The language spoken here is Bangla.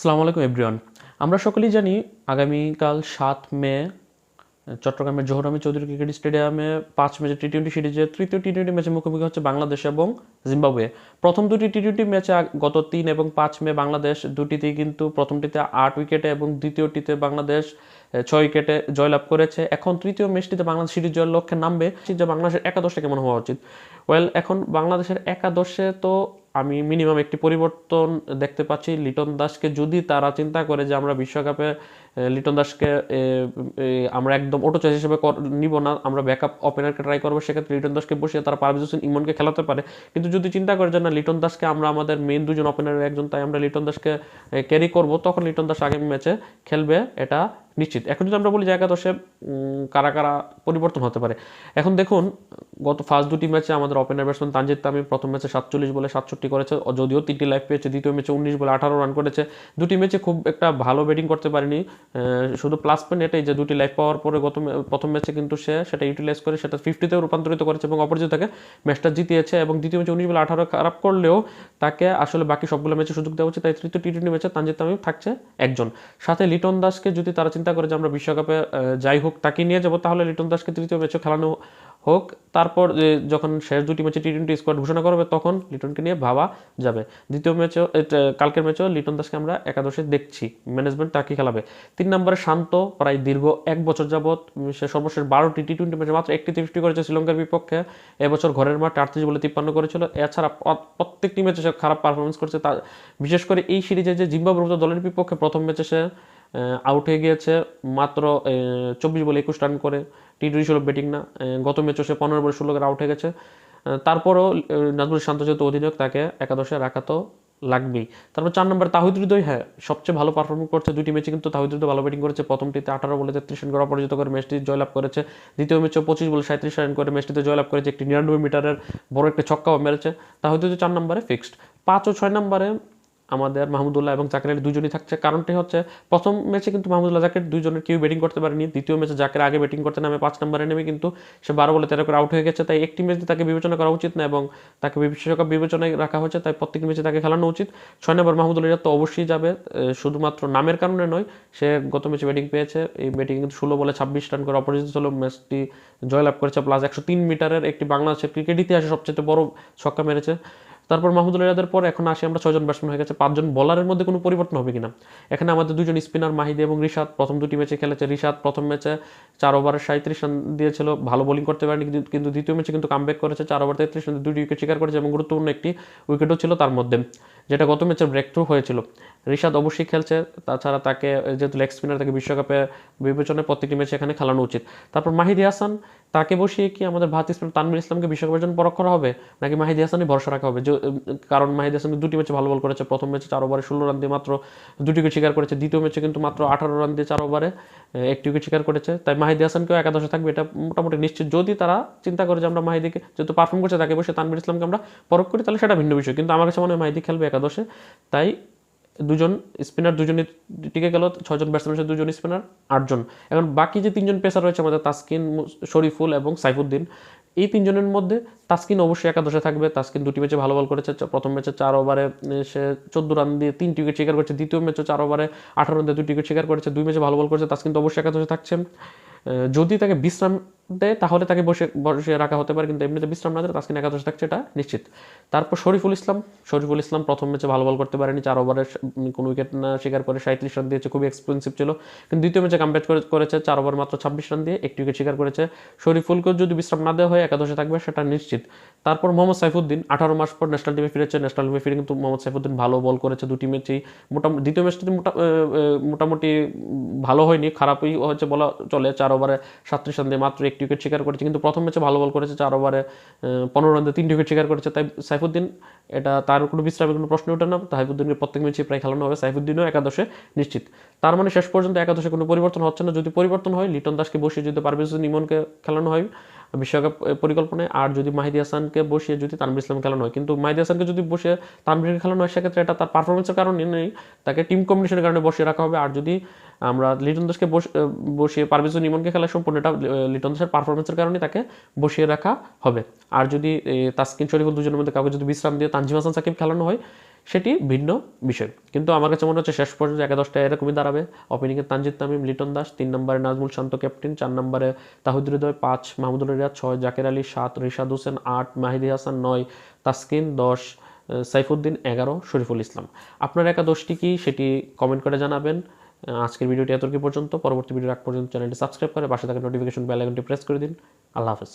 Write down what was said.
আসসালামু আলাইকুম, এভরিওয়ান। আমরা সকলেই জানি আগামীকাল সাত মে, চট্টগ্রামের জোহরামি চৌধুরী ক্রিকেট স্টেডিয়ামে পাঁচ ম্যাচের টি টোয়েন্টি সিরিজের তৃতীয় টি টোয়েন্টি ম্যাচে মুখোমুখি হচ্ছে বাংলাদেশ এবং জিম্বাবুয়ে। প্রথম দুটি টি টোয়েন্টি ম্যাচে গত তিন এবং পাঁচ মে বাংলাদেশ দুটিতেই কিন্তু প্রথমটিতে আট উইকেটে এবং দ্বিতীয়টিতে বাংলাদেশ ছয় উইকেটে জয়লাভ করেছে। এখন তৃতীয় ম্যাচটিতে বাংলাদেশ সিরিজ জয়ের লক্ষ্যে নামবে। যে বাংলাদেশের একাদশটা কেমন হওয়া উচিত? ওয়েল, এখন বাংলাদেশের একাদশে তো আমি মিনিমাম একটি পরিবর্তন দেখতে পাচ্ছি। লিটন দাসকে যদি তারা চিন্তা করে যে আমরা বিশ্বকাপে লিটন দাসকে আমরা একদম ওটো চয়েস হিসেবে নিব না, আমরা ব্যাকআপ ওপেনারকে ট্রাই করব, সেক্ষেত্রে লিটন দাসকে বসিয়ে তারা পারভেজ হোসেন ইমনকে খেলাতে পারে। কিন্তু যদি চিন্তা করে যে না, লিটন দাসকে আমরা আমাদের মেন দুজন ওপেনারের একজন, তাই আমরা লিটন দাসকে ক্যারি করব, তখন লিটন দাস আগামী ম্যাচে খেলবে। এটা নিশ্চিত। এখন যদি আমরা বলি যে একাদশে কারা কারা পরিবর্তন হতে পারে, এখন দেখুন, গত ফার্স্ট দুটি ম্যাচে আমাদের ওপেনার ব্যাটসম্যান তানজিদ তামিম, প্রথম ম্যাচে সাতচল্লিশ বলে সাতষট্টি করেছে, যদিও তিনটি লাইফ পেয়েছে, দ্বিতীয় ম্যাচে উনিশ বলে আঠারো রান করেছে। দুটি ম্যাচে খুব একটা ভালো ব্যাটিং করতে পারেনি শুধু প্লাস পয়েন্ট এটাই যে দুটি লাইফ পাওয়ার পরে গত প্রথম ম্যাচে কিন্তু সে সেটা ইউটিলাইজ করে, সেটা ফিফটিতেও রূপান্তরিত করেছে এবং অপরাজিত তাকে ম্যাচটা জিতিয়েছে এবং দ্বিতীয় ম্যাচে উনিশ বলে আঠারো খারাপ করলেও তাকে আসলে বাকি সবগুলো ম্যাচে সুযোগ দেওয়া উচিত। তাই তৃতীয় টি টোয়েন্টি ম্যাচে তানজিদ তামিম থাকছে একজন। সাথে লিটন দাসকে যদি তারা চিন্তা করে যে আমরা বিশ্বকাপে যাই হোক তাকে নিয়ে যাব। তাহলে লিটন দাসকে তৃতীয় ম্যাচে খেলানো হোক। তারপর যখন শেষ দুটি ম্যাচে টি টোয়েন্টি স্কোয়াড ঘোষণা করবে, তখন লিটনকে নিয়ে ভাবা যাবে। দ্বিতীয় ম্যাচেও কালকের ম্যাচেও লিটন দাসকে আমরা একাদশে দেখছি। ম্যানেজমেন্ট তাকে খেলাবে। তিন নম্বরে শান্ত, প্রায় দীর্ঘ এক বছর যাবৎ সে সর্বশেষ বারোটি টি টোয়েন্টি ম্যাচে মাত্র একটি ফিফটি করেছে শ্রীলঙ্কার বিপক্ষে। এবছর ঘরের মাঠ আটত্রিশ বলে তিপ্পান্ন করেছিল। এছাড়া প্রত্যেকটি ম্যাচে সে খারাপ পারফরমেন্স করছে। তা, বিশেষ করে এই সিরিজে যে জিম্বাবুর দলের বিপক্ষে প্রথম ম্যাচে সে আউট হয়ে গিয়েছে। মাত্র চব্বিশ বলে একুশ রান করে। টি টোয়েন্টি ষোলো ব্যাটিং না। গত ম্যাচে সে পনেরো বলে ষোলো আউট হয়ে গেছে। তারপরও নাজমুল শান্ত যেহেতু অধিনায়ক, তাকে একাদশে রাখা তো লাগবেই। তারপর চার নম্বর তাহিদ হ্যাঁ সবচেয়ে ভালো পারফর্ম করছে দুটি ম্যাচে কিন্তু তাহিদ ভালো ব্যাটিং করেছে। প্রথমটিতে আঠারো বলে তেত্রিশ রান করে, অপরাজিত করে ম্যাচটি জয়লাভ করেছে। দ্বিতীয় ম্যাচে পঁচিশ বলে সাঁত্রিশ রান করে ম্যাচটিতে জয়লাভ করেছে। একটি নিরানব্বই মিটারের বড় একটা ছক্কাও মেরেছে। তাহিদ হৃদয় চার নম্বরে ফিক্সড পাঁচ ও ছয় নম্বরে আমাদের মাহমুদুল্লাহ এবং জাকির আলী দুজনই থাকছে। কারণটি হচ্ছে, প্রথম ম্যাচে কিন্তু মাহমুদুল্লাহ জাকির দুজনের কেউ ব্যাটিং করতে পারেনি। দ্বিতীয় ম্যাচে জাকির আগে ব্যাটিং করতে নামে পাঁচ নম্বরে নেমে কিন্তু সে বারো বলে তেরো করে আউট হয়ে গেছে। তাই একটি ম্যাচে তাকে বিবেচনা করা উচিত না এবং তাকে বিশ্বকাপ বিবেচনায় রাখা হয়েছে। তাই প্রত্যেক ম্যাচে তাকে খেলানো উচিত। ছয় নম্বর মাহমুদুল্লাহ তো অবশ্যই যাবে শুধুমাত্র নামের কারণে নয়, সে গত ম্যাচে ব্যাটিং পেয়েছে। এই ব্যাটিং কিন্তু ষোলো বলে ছাব্বিশ রান করে অপরাজিত ছিল। ম্যাচটি জয়লাভ করেছে প্লাস একশো তিন মিটারের একটি বাংলাদেশের ক্রিকেট ইতিহাসে সবচেয়ে বড় ছক্কা মেরেছে। তারপর মাহমুদুল রিয়াদের পর এখন আসি আমরা ছয়জন ব্যাটসম্যান হয়ে গেছে। পাঁচজন বলারের মধ্যে কোনো পরিবর্তন হবে কিনা? এখানে আমাদের দুজন স্পিনার মাহিদি এবং রিশাদ। প্রথম দুটি ম্যাচে খেলেছে রিশাদ। প্রথম ম্যাচে চার ওভারে সাঁত্রিশ রান দিয়েছিল। ভালো বোলিং করতে পারেনি কিন্তু- দ্বিতীয় ম্যাচে কিন্তু কামব্যাক করেছে। চার ওভার তেত্রিশ রান দুটি উইকেট শিকার করেছে এবং গুরুত্বপূর্ণ একটি উইকেটও ছিল তার মধ্যে, যেটা গত ম্যাচের ব্রেক থ্রু হয়েছিল। রিশাদ অবশ্যই খেলছে। তাছাড়া তাকে, যেহেতু লেগ স্পিনার তাকে বিশ্বকাপে বিবেচনায় প্রত্যেকটি ম্যাচে এখানে খেলানো উচিত। তারপর মাহিদি হাসান। তাকে বসিয়ে কি আমাদের ভাত ইসলাম তানবির ইসলামকে বিশ্বকাপের জন্য পরখ করা হবে? নাকি মাহিদি হাসানই ভরসা রাখা হবে? কারণ মাহিদি হাসান দুটি ম্যাচে ভালো বল করেছে। প্রথম ম্যাচে চার ওভারে ষোলো রান দিয়ে মাত্র দুটি উইকেট শিকার করেছে। দ্বিতীয় ম্যাচে কিন্তু মাত্র আঠারো রান দিয়ে চার ওভারে আহ, একটি উইকেট শিকার করেছে। তাই মাহিদি হাসানকেও একাদশে থাকবে এটা মোটামুটি নিশ্চিত। যদি তারা চিন্তা করে যে আমরা মাহিদিকে যেহেতু পারফর্ম করছে তাকে বসে তানবির ইসলামকে আমরা পরখ করি তাহলে সেটা ভিন্ন বিষয়। কিন্তু আমার কাছে মনে হয় মাহিদি খেলবে একাদশে। তাই দুজন স্পিনার দুজনই টিকে গেল ছয়জন ব্যাটসম্যান দুজন স্পিনার আটজন। এখন বাকি যে তিনজন পেসার রয়েছে আমাদের তাসকিন শরীফুল এবং সাইফুদ্দিন এই তিনজনের মধ্যে তাসকিন অবশ্যই একাদশে থাকবে। তাসকিন দুটি ম্যাচে ভালো বল করেছে প্রথম ম্যাচে চার ওভারে সে চোদ্দ রান দিয়ে তিনটি উইকেট শিকার করেছে। দ্বিতীয় ম্যাচে চার ওভারে আঠারো রান দিয়ে দুটি উইকেট শিকার করেছে দুই ম্যাচে ভালো বল করেছে। তাসকিন তো অবশ্যই একাদশে থাকছে এ, যদি তাকে বিশ্রাম দেয় তাহলে তাকে বসে বসে রাখা হতে পারে, কিন্তু এমনিতে বিশ্রাম না দিলে তাসকিন একাদশে থাকছে, এটা নিশ্চিত। তারপর শরীফুল ইসলাম শরীফুল ইসলাম প্রথম ম্যাচে ভালো বল করতে পারেনি, চার ওভারে কোনো উইকেট না শিকার করে সাঁত্রিশ রান দিয়েছে, খুবই এক্সপেন্সিভ ছিল। কিন্তু দ্বিতীয় ম্যাচে কামব্যাক করেছে, চার ওভার মাত্র ছাব্বিশ রান দিয়ে একটি উইকেট শিকার করেছে। শরীফুলকেও যদি বিশ্রাম না দেওয়া হয়, একাদশে থাকবে, সেটা নিশ্চিত। তারপর মোহাম্মদ সাইফুদ্দিন, আঠারো মাস পর ন্যাশনাল টিমে ফিরেছে ন্যাশনাল টিমে ফিরে কিন্তু মোহাম্মদ সাইফুদ্দিন ভালো বল করেছে দুটি ম্যাচেই। মোটামুটি দ্বিতীয় ম্যাচটিতে মোটামুটি ভালো হয়নি, খারাপই হচ্ছে বলা চলে, চার ওভারে সাতত্রিশ রান দিয়ে মাত্র একটি উইকেট শিকার করেছে, কিন্তু প্রথম ম্যাচে ভালো বল করেছে, চার ওভারে পনেরো রানতে তিনটি উইকেট শিকার করেছে। তাই সাইফুদ্দিন, এটা তার কোনো বিশ্রামের কোনো প্রশ্ন ওঠে না। সাইফুদ্দিনকে প্রত্যেক ম্যাচে প্রায় খেলানো হবে, সাইফুদ্দিনও একাদশে নিশ্চিত। তার মানে শেষ পর্যন্ত একাদশে কোনো পরিবর্তন হচ্ছে না। যদি পরিবর্তন হয়, লিটন দাসকে বসিয়ে যদি পারভেজ ইমনকে খেলানো হয় বিশ্বকাপ পরিকল্পনায়। আর যদি মাহিদি হাসানকে বসিয়ে যদি তানবির ইসলাম খেলানো হয় কিন্তু মাহিদি হাসানকে যদি বসে তানবিরকে খেলানো হয় সেক্ষেত্রে এটা তার পারফরমেন্সের কারণে নেই। তাকে টিম কম্বিনেশনের কারণে বসিয়ে রাখা হবে। আর যদি আমরা লিটন দাসকে বস- বসিয়ে পারভেজ হোসেন ইমনকে খেলা সম্পূর্ণ এটা আহ, লিটন দাসের পারফরমেন্সের কারণে তাকে বসিয়ে রাখা হবে। আর যদি তাসকিন শরীফুল দুজনের মধ্যে কাউকে যদি বিশ্রাম দিয়ে তানজিম হাসান সাকিব খেলানো হয় সেটি ভিন্ন বিষয়। কিন্তু আমার কাছে মনে হচ্ছে শেষ পর্যন্ত একাদশটা এরকমই দাঁড়াবে। ওপেনিংয়ে তানজিদ তামিম, লিটন দাস, তিন নম্বরে নাজমুল শান্ত ক্যাপ্টেন চার নম্বরে তাহিদুল হৃদয়, পাঁচ মাহমুদুল রিয়াদ ছয় জাকের আলী, সাত রিশাদ হোসেন, আট মাহিদি হাসান, নয় তাসকিন, দশ সাইফুদ্দিন, এগারো শরীফুল ইসলাম। আপনার একাদশটি কি সেটি কমেন্ট করে জানাবেন। আজকের ভিডিওটি এতটুকু পর্যন্ত। পরবর্তী ভিডিও আগ পর্যন্ত চ্যানেলটি সাবস্ক্রাইব করে পাশে থাকা নোটিফিকেশন বেল আইকনটি প্রেস করে দিন। আল্লাহ হাফেজ।